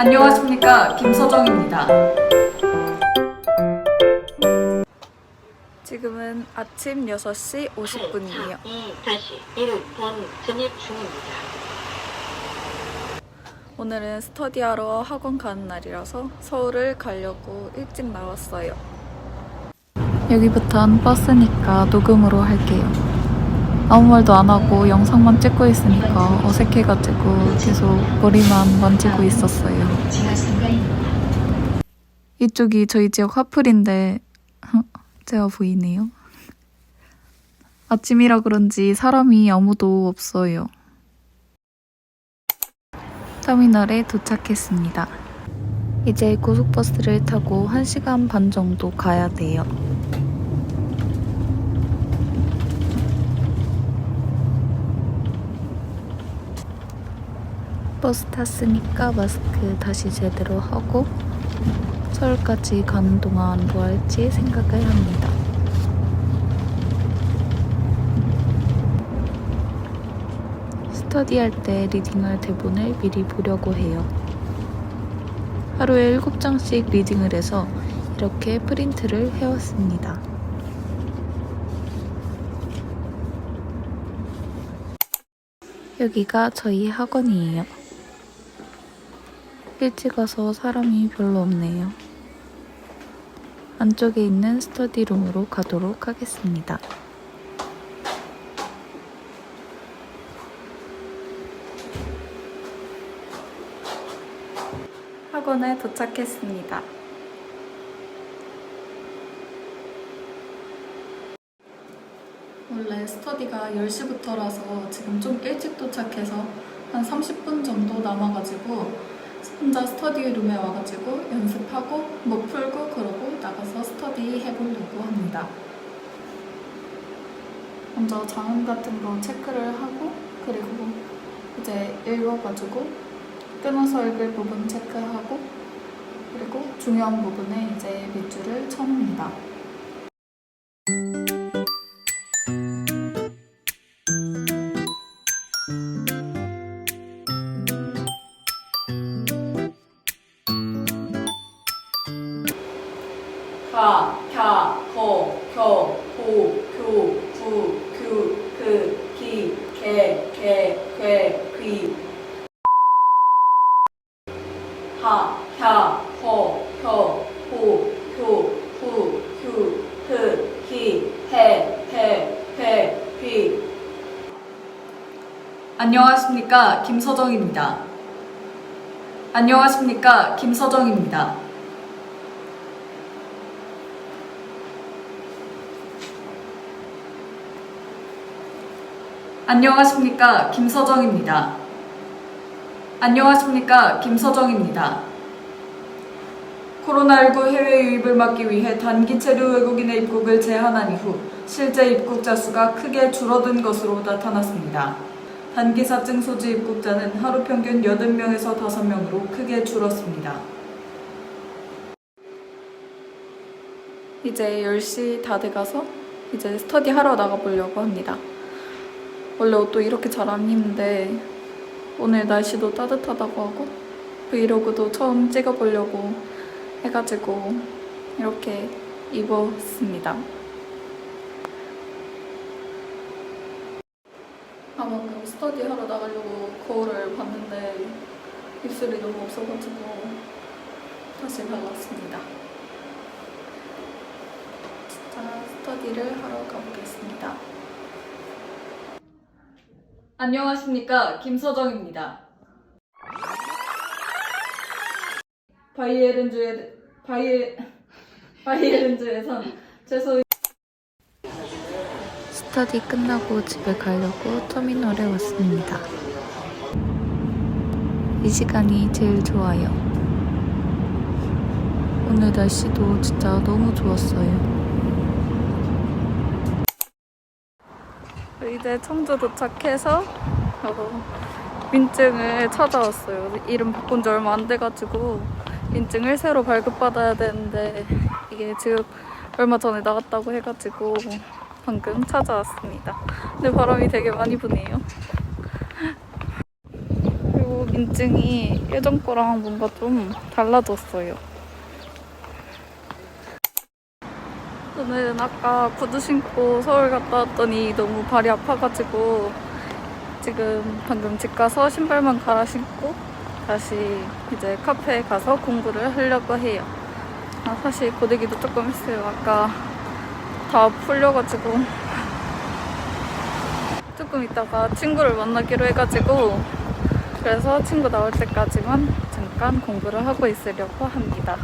안녕하십니까 김서정입니다. 지금은 아침 6시 50분이에요. 이 다시 1번 진입 중입니다. 오늘은 스터디하러 학원 가는 날이라서 서울을 가려고 일찍 나왔어요. 여기부턴 버스니까 녹음으로 할게요. 아무 말도 안 하고 영상만 찍고 있으니까 어색해가지고 계속 머리만 만지고 있었어요. 이쪽이 저희 지역 화풀인데 제가 보이네요. 아침이라 그런지 사람이 아무도 없어요. 터미널에 도착했습니다. 이제 고속버스를 타고 1시간 반 정도 가야 돼요. 버스 탔으니까 마스크 다시 제대로 하고 서울까지 가는 동안 뭐 할지 생각을 합니다. 스터디할 때 리딩할 대본을 미리 보려고 해요. 하루에 7장씩 리딩을 해서 이렇게 프린트를 해왔습니다. 여기가 저희 학원이에요. 일찍 와서 사람이 별로 없네요. 안쪽에 있는 스터디룸으로 가도록 하겠습니다. 학원에 도착했습니다. 원래 스터디가 10시부터라서 지금 좀 일찍 도착해서 한 30분 정도 남아가지고 혼자 스터디룸에 와가지고 연습하고 뭐 풀고 그러고 나가서 스터디 해보려고 합니다. 먼저 자음 같은 거 체크를 하고 그리고 이제 읽어가지고 끊어서 읽을 부분 체크하고 그리고 중요한 부분에 이제 밑줄을 쳐놓습니다. 가, 갸, 거, 겨, 고, 교, 구, 규, 그, 기, 개, 개, 괴, 귀. 하, 갸, 허, 혀, 호, 교, 구, 규, 그, 기, 해, 해, 회, 귀. 안녕하십니까 김서정입니다. 안녕하십니까 김서정입니다. 안녕하십니까 김서정입니다. 안녕하십니까 김서정입니다. 코로나19 해외 유입을 막기 위해 단기 체류 외국인의 입국을 제한한 이후 실제 입국자 수가 크게 줄어든 것으로 나타났습니다. 단기 사증 소지 입국자는 하루 평균 8명에서 5명으로 크게 줄었습니다. 이제 10시 다 돼가서 이제 스터디 하러 나가보려고 합니다. 원래 옷도 이렇게 잘 안 입는데 오늘 날씨도 따뜻하다고 하고 브이로그도 처음 찍어보려고 해가지고 이렇게 입었습니다. 아마금 스터디 하러 나가려고 거울을 봤는데 입술이 너무 없어가지고 다시 발랐습니다. 자, 스터디를 하러 가보겠습니다. 안녕하십니까 김서정입니다. 바이에른주에 바이 바이에른주에선 최소 스터디 끝나고 집에 가려고 터미널에 왔습니다. 이 시간이 제일 좋아요. 오늘 날씨도 진짜 너무 좋았어요. 이제 청주 도착해서 어, 민증을 찾아왔어요. 이름 바꾼 지 얼마 안 돼가지고 민증을 새로 발급받아야 되는데 이게 지금 얼마 전에 나갔다고 해가지고 방금 찾아왔습니다. 근데 바람이 되게 많이 부네요. 그리고 인증이 예전 거랑 뭔가 좀 달라졌어요. 저는 아까 구두 신고 서울 갔다 왔더니 너무 발이 아파가지고 지금 방금 집 가서 신발만 갈아 신고 다시 이제 카페에 가서 공부를 하려고 해요. 아, 사실 고데기도 조금 했어요. 아까 다 풀려가지고 조금 있다가 친구를 만나기로 해가지고 그래서 친구 나올 때까지만 잠깐 공부를 하고 있으려고 합니다.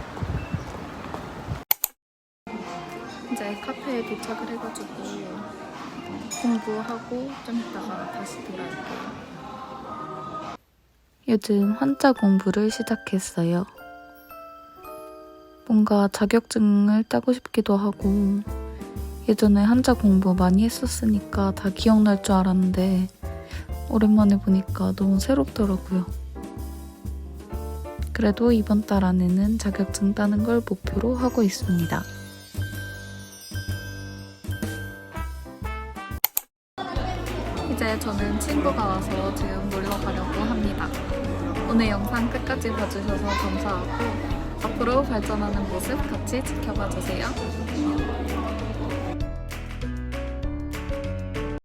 이제 카페에 도착을 해가지고 공부하고 좀 이따가 다시 돌아올게요. 요즘 한자 공부를 시작했어요. 뭔가 자격증을 따고 싶기도 하고 예전에 한자 공부 많이 했었으니까 다 기억날 줄 알았는데 오랜만에 보니까 너무 새롭더라고요. 그래도 이번 달 안에는 자격증 따는 걸 목표로 하고 있습니다. 저는 친구가 와서 지금 놀러 가려고 합니다. 오늘 영상 끝까지 봐주셔서 감사하고 앞으로 발전하는 모습 같이 지켜봐 주세요.